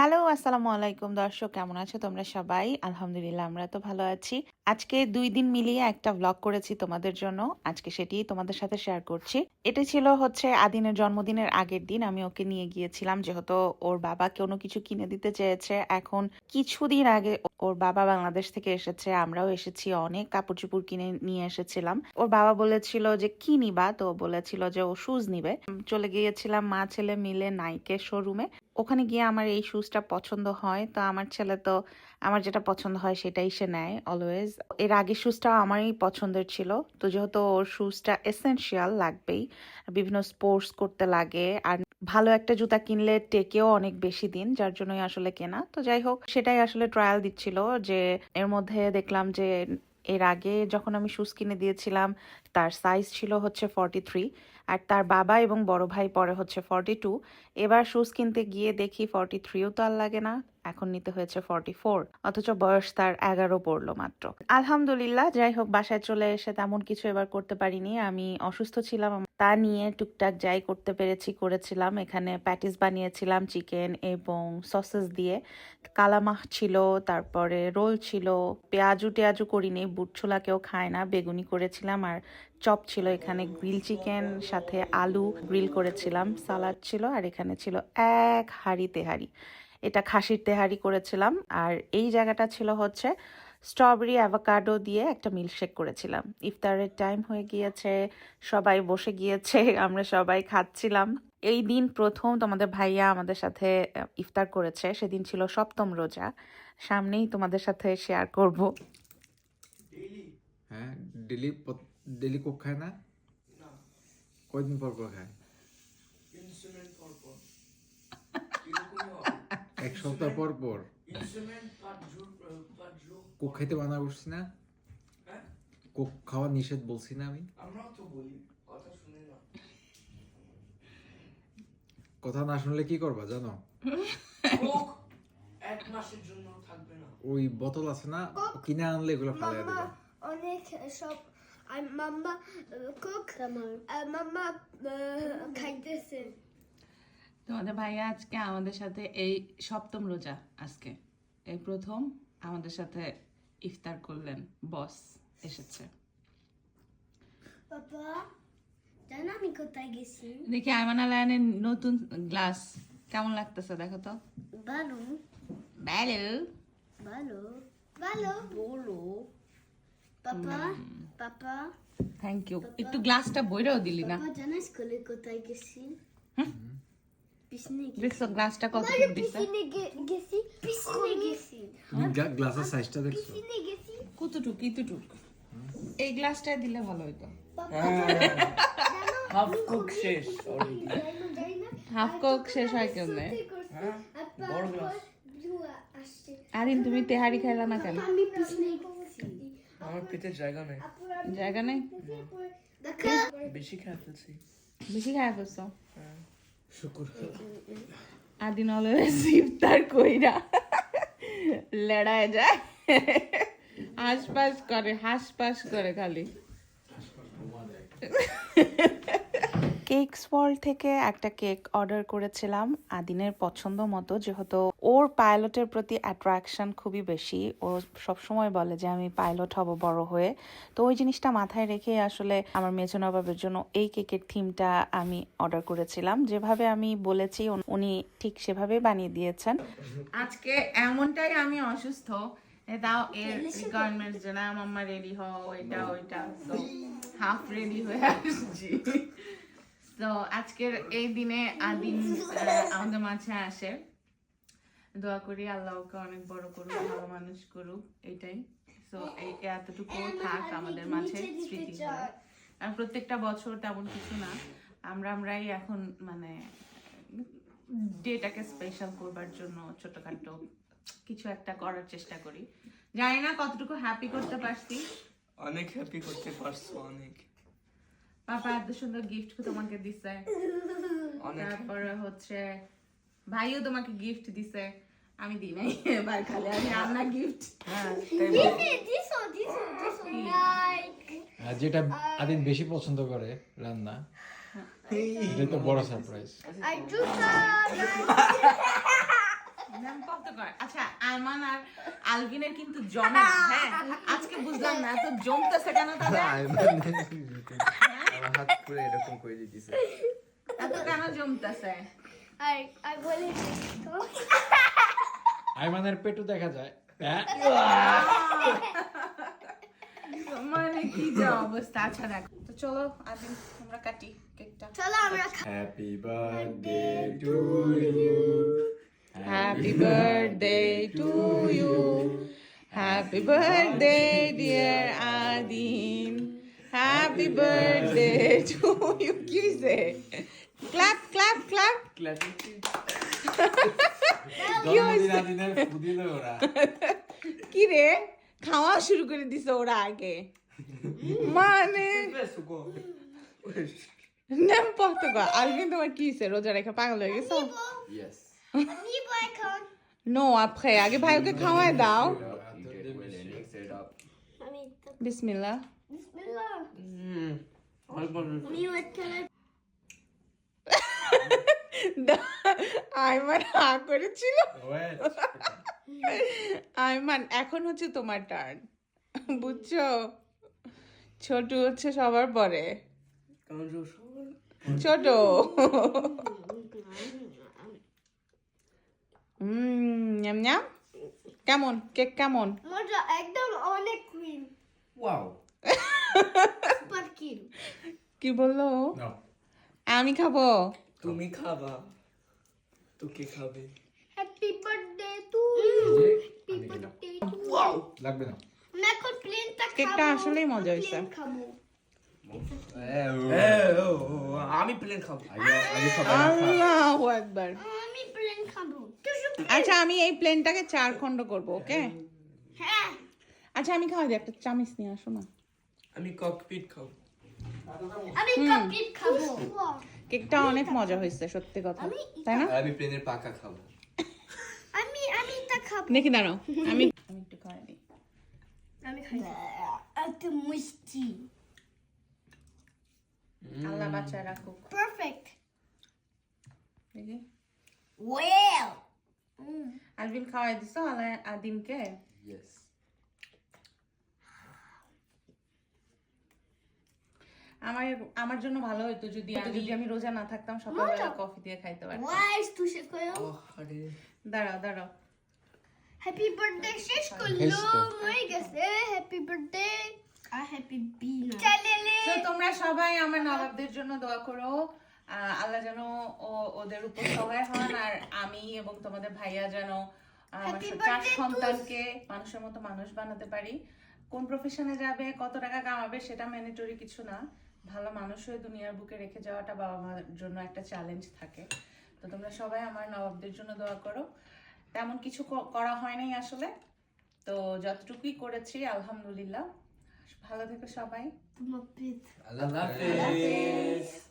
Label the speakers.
Speaker 1: Hello, আসসালামু আলাইকুম দর্শক, কেমন আছো তোমরা সবাই? আলহামদুলিল্লাহ, আমরা তো ভালো আছি। আজকে দুই দিন মিলিয়ে একটা ব্লগ করেছি তোমাদের জন্য। আজকে সেটি তোমাদের সাথে শেয়ার করছি। এটা ছিল হচ্ছে আদিনের জন্মদিনের আগের দিন। আমি ওকে নিয়ে গিয়েছিলাম, যেহেতু ওর বাবা কোনো কিছু কিনে দিতে চেয়েছে। এখন কিছুদিন আগে ওর বাবা বাংলাদেশ থেকে এসেছে। আমরাও এসেছি, অনেক কাপড় চোপড় কিনে নিয়ে এসেছিলাম। ওর বাবা বলেছিল যে, কি নিবা? তো বলেছিল যে, ও শুজ নিবে। চলে গিয়েছিলাম মা ছেলে মিলে নাইকের শোরুমে ওখানে গিয়ে আমার এই শুজটা পছন্দ হয়। তো আমার ছেলে তো আমার যেটা পছন্দ হয় সেটাই সে নেয় অলওয়েজ এর আগে শুজটা আমারই পছন্দের ছিল। তো যেহেতু ওর শুজটা এসেনশিয়াল লাগবেই। বিভিন্ন স্পোর্টস করতে লাগে। আর ভালো একটা জুতা কিনলে টেকেও অনেক বেশি দিন, যার জন্যই আসলে কেনা। তো যাই হোক, সেটাই আসলে ট্রায়াল দিচ্ছিল যে এর মধ্যে দেখলাম যে এর আগে যখন আমি শুজ কিনে দিয়েছিলাম, তার সাইজ ছিল হচ্ছে ফর্টি থ্রি আর তার বাবা এবং বড় ভাই পরে হচ্ছে ফর্টি টু এবার শুজ কিনতে গিয়ে দেখি ফর্টি থ্রিও তো আর লাগে না, এখন নিতে হয়েছে ফর্টি ফোর অথচ বয়স তার এগারো পড়ল মাত্র। আলহামদুলিল্লাহ, যাই হোক, বাসায় চলে এসে তেমন কিছু এবার করতে পারিনি, আমি অসুস্থ ছিলাম। তা নিয়ে টুকটাক যাই করতে পেরেছি, করেছিলাম। এখানে প্যাটিস বানিয়েছিলাম চিকেন এবং সসেস দিয়ে। কালামাহ ছিল, তারপরে রোল ছিল, পেঁয়াজু টেয়াজু করিনি বুট ছোলা কেউ খায় না, বেগুনি করেছিলাম, আর চপ ছিল এখানে গ্রিল চিকেন সাথে আলু গ্রিল করেছিলাম, সালাদ ছিল আর এখানে ছিল এক হাঁড়ি তেহারি। এটা খাসির তেহারি করেছিলাম আর এই জায়গাটা ছিল হচ্ছে স্ট্রবেরি, অ্যাভোকাডো দিয়ে একটা মিল্কশেক করেছিলাম। ইফতারের টাইম হয়ে গিয়েছে, সবাই বসে গিয়েছে, আমরা সবাই খাচ্ছিলাম। এই দিন প্রথম তোমাদের ভাইয়া আমাদের সাথে ইফতার করেছে, সেদিন ছিল সপ্তম রোজা। সামনেই তোমাদের সাথে শেয়ার করব।
Speaker 2: হ্যাঁ কোক খায় না? কয়দিন পর পর খায়? এক সপ্তাহ পর পর। কোক খাইতে মানা করছি না?
Speaker 3: হ্যাঁ?
Speaker 2: কোক খাওয়া নিষেধ বলছি না আমি।
Speaker 3: আমরাও তো বলি কথা না
Speaker 2: শুনলে কি করবা জানো?
Speaker 3: এক মাসের জন্য থাকবে না।
Speaker 2: ওই বোতল আছে না কিনে আনলে এগুলো ফেলে দেবা।
Speaker 4: অনেক সব আর মাম্মা কুক আর মাম্মা খাইতেছে
Speaker 1: তোমাদের ভাইয়া আজকে আমাদের সাথে এই সপ্তম রোজা আজকে। এই প্রথম আমাদের সাথে ইফতার করলেন বস এসেছে।
Speaker 4: আমি কোথায় গেছি?
Speaker 1: দেখি আইমানা লায়নের নতুন গ্লাস কেমন লাগতেছে দেখো তো।
Speaker 4: ভালো।
Speaker 1: ব্যালো
Speaker 4: ভালো। ভালো। বলো। পাপা পাপা
Speaker 1: থ্যাংক ইউ একটু গ্লাসটা বইরেও দিলি না।
Speaker 4: পাপা জানো স্কুলে কোথায় গেছি? পিছনে
Speaker 1: দেখছ গ্লাসটা কত
Speaker 4: গেছি পিছনে গেছি।
Speaker 2: তুমি গ্লাসের সাইজটা দেখছ?
Speaker 1: কতটুক কতটুক এই গ্লাসটা দিলে ভালো হতো
Speaker 3: হাফ কুক শেষ অলরেডি
Speaker 1: হাফ কোক শেষ হয়
Speaker 4: আসছে।
Speaker 1: আরিন তুমি তেহারি খাইলা না কেন?
Speaker 4: আমি পিছনে গেছি।
Speaker 3: আমার পেটে জায়গা নেই।
Speaker 1: জায়গা নেই?
Speaker 3: বেশি খেয়ে ফেলছি।
Speaker 1: বেশি খেয়ে ফেলছ?
Speaker 2: শুকুর।
Speaker 1: আদিন অলওয়েজ ইফতার কইরা লড়ায় যায়। হাসপাস করে হাসপাস করে খালি। কেকস ওয়ার্ল্ড থেকে একটা কেক অর্ডার করেছিলাম আদিনের পছন্দ মতো, যেহেতু ওর পাইলটের প্রতি অ্যাট্রাকশন খুবই বেশি। ও সবসময় বলে যে, আমি পাইলট হব বড় হয়ে। তো ওই জিনিসটা মাথায় রেখে আসলে আমার মেজো নবাবের জন্য এই কেকের থিমটা আমি অর্ডার করেছিলাম। যেভাবে আমি বলেছি, উনি ঠিক সেভাবে বানিয়ে দিয়েছেন। আজকে এমনটাই আমি অসুস্থ এ দাও এর রিকোয়ারমেন্টস যে মাম্মা রেডি হও এটা ওইটা। হাফ রেডি হয়ে আসছি। তো আজকের এই দিনে আদিন আমাদের মাঝে আসে। দোয়া করি আল্লাহ ওকে অনেক বড় করুক, ভালো মানুষ করুক, এটাই। তো এই এতটুকু থাক আমাদের মাঝে স্মৃতি। আর প্রত্যেকটা বছর তেমন কিছু না। আমরা, আমরাই এখন মানে ডেটাকে স্পেশাল করবার জন্য ছোটখাটো কিছু একটা করার চেষ্টা করি। জানি না কতটুকু হ্যাপি করতে পারছি।
Speaker 3: অনেক হ্যাপি করতে পারছ, অনেক।
Speaker 1: পাপা এত সুন্দর গিফট তোমাকে দিছে।
Speaker 3: অনেক।
Speaker 1: তারপরে হচ্ছে ভাইও তোমাকে গিফট দিছে। আমি দিই নাই ভাই খালি আমি রান্না গিফট
Speaker 3: হ্যাঁ তাই বলো।
Speaker 4: দিছো দিছো দিছো লাইক
Speaker 2: আর যেটা আদিন বেশি পছন্দ করে রান্না এটা তো বড় সারপ্রাইজ
Speaker 1: না আচ্ছা আরমান আর আলভিনের কিন্তু জমে না, হ্যাঁ? আজকে বুঝলাম না তো জমতেছে কেন তাদের?
Speaker 5: আমার হাত পুরো এরকম করে দিতেছে।
Speaker 1: এত কেন জমতেছে?
Speaker 4: আর আর বলে
Speaker 2: আইমানের পেটও দেখা যায়। হ্যাঁ?
Speaker 1: মানে কি যে অবস্থা আচ্ছা দেখো। তো চলো আজ আমরা কাটি কেকটা।
Speaker 4: চলো আমরা
Speaker 5: happy birthday to you
Speaker 1: Happy birthday to you. Happy birthday, dear Adin. Happy birthday to you. কি সে ক্ল্যাপ ক্ল্যাপ ক্ল্যাপ
Speaker 2: জন্মদিন আদিনের ফুদিল
Speaker 1: কি রে খাওয়া শুরু করে দিছে ওরা আগে মানে নাম পড়তে গো আলভিন তোমার কি রোজা রেখে পাগল হয়ে গেছো?
Speaker 5: ইয়েস
Speaker 1: নো আপরে আগে ভাই ওকে খাওয়ায় দাও। বিসমিল্লাহ। আইমান হা করেছিল। আইমান এখন হচ্ছে তোমার টার্ন বুঝছ? ছোট হচ্ছে সবার পরে। ছোট। ঞ্যাম কেমন কেক কেমন
Speaker 4: মজা একদম অনেক ক্রিম
Speaker 5: ওয়াও
Speaker 4: সুপার ক্রিম
Speaker 1: কি বলল আমি খাব
Speaker 3: তুমি খাবা তো কে খাবে
Speaker 4: happy birthday to happy birthday to
Speaker 2: লাগবে না
Speaker 4: এখন প্লেনটা খাব
Speaker 1: কেকটা আসলেই মজা হয়েছে।
Speaker 4: খাব
Speaker 3: আমি প্লেন খাব।
Speaker 1: আল্লাহু আকবার।
Speaker 4: আমি প্লেন খাব।
Speaker 1: আচ্ছা আমি এই প্লেনটাকে চার খণ্ড করব ওকে?
Speaker 4: হ্যাঁ।
Speaker 1: আচ্ছা আমি খাওয়া দিই একটা চামিচ নিয়ে আসো না।
Speaker 3: আমি ককপিট খাব।
Speaker 4: আমি কাপড় খাব।
Speaker 1: কেকটা অনেক মজা হয়েছে সত্যি কথা। তাই না?
Speaker 5: আমি প্লেনের পাকা খাব।
Speaker 4: আমি আমি এটা খাব।
Speaker 1: দেখি দাঁড়াও। আমি আমি একটু খাওয়াই দিই।
Speaker 4: আমি খাই। এত মিষ্টি।
Speaker 1: আল্লাহ বাচ্চা রাখুক।
Speaker 4: পারফেক্ট
Speaker 1: দেখি।
Speaker 4: ওয়েল
Speaker 1: আলবিন খাওয়াই দিছো আলা আদিমকে?
Speaker 5: ইয়েস
Speaker 1: আমার আমার জন্য ভালো হতো যদি আমি যদি আমি রোজা না থাকতাম সকালবেলা কফি দিয়ে খাইতে পারতাম।
Speaker 4: ওয়াইস তুষে কয়ো।
Speaker 3: আরে।
Speaker 1: দাঁড়াও দাঁড়াও।
Speaker 4: হ্যাপি বার্থডে শেষ করল। হয়ে গেছে। হ্যাপি বার্থডে আর হ্যাপি বি
Speaker 1: তো তোমরা সবাই আমার নবাবদের জন্য দোয়া করো। আল্লাহ যেন ও- ওদের উপর সহায় হন আর আমি এবং তোমাদের ভাইয়া যেন চার সন্তানকে মানুষের মতো মানুষ বানাতে পারি। কোন প্রফেশনে যাবে কত টাকা কামাবে সেটা ম্যান্ডেটরি কিছু না। ভালো মানুষ হয়ে দুনিয়ার বুকে রেখে যাওয়াটা বাবা মার জন্য একটা চ্যালেঞ্জ থাকে। তো তোমরা সবাই আমার নবাবদের জন্য দোয়া করো। তেমন কিছু করা হয় নাই আসলে। তো যতটুকুই করেছি আলহামদুলিল্লাহ। ভালো থেকো সবাই।
Speaker 5: আল্লাহ
Speaker 3: আল্লাহ হাফেজ।